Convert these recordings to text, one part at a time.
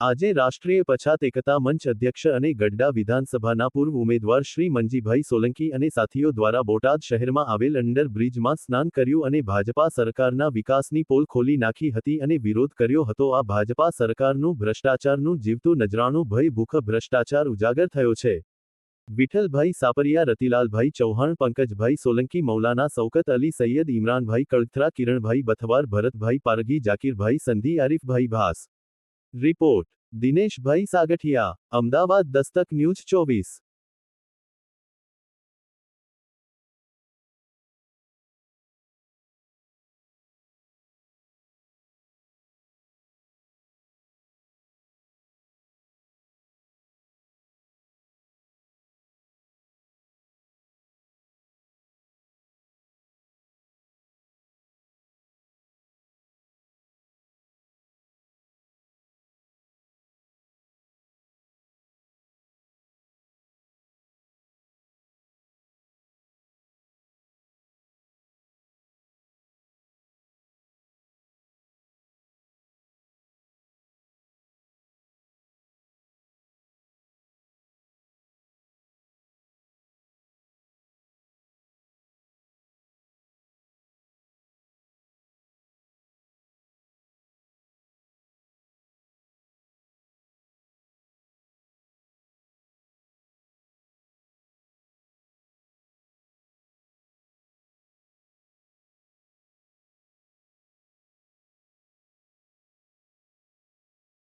આજે રાષ્ટ્રીય પછાત એકતા મંચ અધ્યક્ષ અને ગઢડા વિધાનસભાના પૂર્વ ઉમેદવાર શ્રી મંજીભાઈ સોલંકી અને સાથીઓ દ્વારા બોટાદ શહેરમાં આવેલ અંડર બ્રિજમાં સ્નાન કર્યું અને ભાજપા સરકારના વિકાસની પોલ ખોલી નાખી હતી અને વિરોધ કર્યો હતો. આ ભાજપા સરકારનું ભ્રષ્ટાચારનું જીવતું નજરાણું ભય, ભૂખ, ભ્રષ્ટાચાર ઉજાગર થયો છે. વિઠ્ઠલભાઈ સાપરિયા, રતિલાલભાઈ ચૌહાણ, પંકજભાઈ સોલંકી, મૌલાના સૌકત અલી, સૈયદ ઇમરાનભાઈ કળથરા, કિરણભાઈ બથવાર, ભરતભાઈ પારગી જાકીરભાઈ સંધી, આરીફભાઈ ભાસ રિપોર્ટ દિનેશભાઈ સાગઠિયા અમદાવાદ દસ્તક ન્યૂઝ ચોવીસ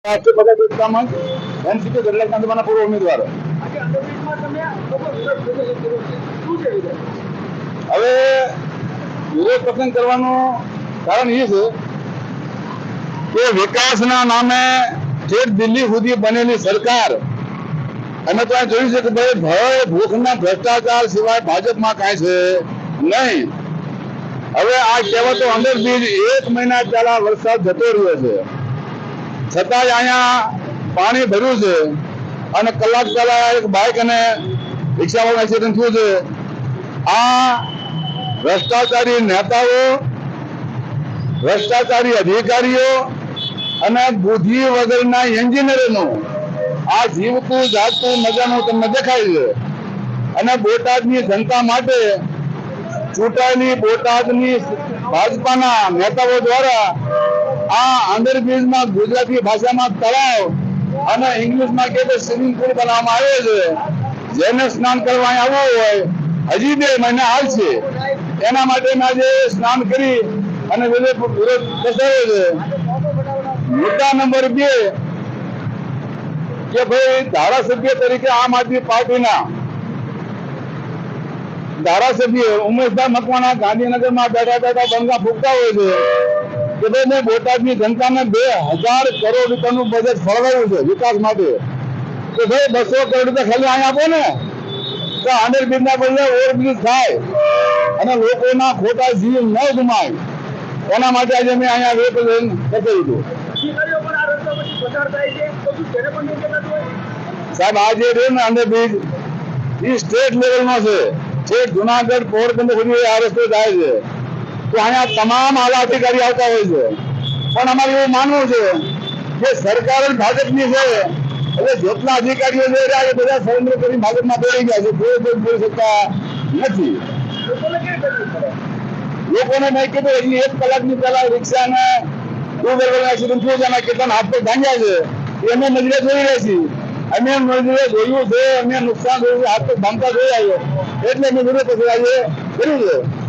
રાષ્ટ્રીય એનસીપી પૂર્વ ઉમેદવાર. હવે વિરોધ કરવાનું કારણ એ છે કે વિકાસના નામે ઠેઠ દિલ્હી સુધી બનેલી સરકાર અમે તો જોયું છે કે ભાઈ ભય ભૂખના ભ્રષ્ટાચાર સિવાય ભાજપમાં કાંઈ છે નહીં. હવે આ કહેવાતો અંદર એક મહિના પહેલા વરસાદ જતો રહ્યો છે. છતાંય અહીંયા પાણી ભર્યું છે અને કલાક પહેલા એક બાઇક અને રિક્ષાવાળાનું એક્સિડન્ટ થયું છે. આ ભ્રષ્ટાચારી નેતાઓ, ભ્રષ્ટાચારી અધિકારીઓ અને બુદ્ધિ વગરના એન્જિનિયરોનું આ જીવતું જાગતું મજાનું તમને દેખાય છે. અને બોટાદની જનતા માટે ચૂંટાયેલી બોટાદની ભાજપાના નેતાઓ દ્વારા આ અંડરબ્રિજમાં ગુજરાતી ભાષામાં તળાવ અને ઇંગ્લિશમાં કે સ્વિમિંગ પુલ બનાવવામાં આવ્યો છે. જેને સ્નાન કરવા આવવું હોય, હજી બે મહિના હાલશે એના માટે મેં આજે સ્નાન કરી અને વિરોધ દર્શાવ્યો છે. મુદ્દા નંબર બે, કે ભાઈ ધારાસભ્ય તરીકે આમ આદમી પાર્ટીના ધારાસભ્ય ઉમેશભાઈ મકવાણા ગાંધીનગરમાં બેઠા બેઠા બંગા ફૂકતા હોય છે. કે ભાઈ મેં બોટાદની જનતાને બે હજાર કરોડ રૂપિયાનું બજેટ ફળવાયું છે વિકાસ માટે. કે ભાઈ બસો કરોડ રૂપિયા ખાલી અહીંયા આપો ને. તો આંડર બ્રિજના બદલે ઓવરબ્રિજ થાય અને લોકોના ખોટા જીવ ન ગુમાય. એના માટે આજે મેં અહીંયા યોગ્ય નથી હોય સાહેબ આ જે ને આંડર બ્રિજ એ સ્ટેટ લેવલનો છે. જે જુનાગઢ, પોરબંદર સુધી આ રસ્તો જાય છે. તો અહીંયા તમામ આલા અધિકારી આવતા હોય છે. પણ અમારે એવું માનવું છે કે સરકાર ભાજપની છે, એટલે જેટલા અધિકારીઓ જઈ રહ્યા છે, બધા સરેન્દ્ર કરી ભાજપમાં દોડી ગયા છે. કોઈ કોઈ બોલી શકતા નથી. લોકોને નહીં કીધું, હજી એક કલાકની પહેલા રિક્ષા ને ટુ વ્હીલર એક્સિડન્ટ થયું છે. એમાં કેટલા હાથ પગ ભાંગ્યા છે. એને નજરે જોઈ રહ્યા છીએ. અમે એમ નજરે જોયું છે અમે નુકસાન થયું હાથ પગ ભાંગતા જોઈ આવ્યો. એટલે અમે વિરોધ પછી આવીએ કર્યું છે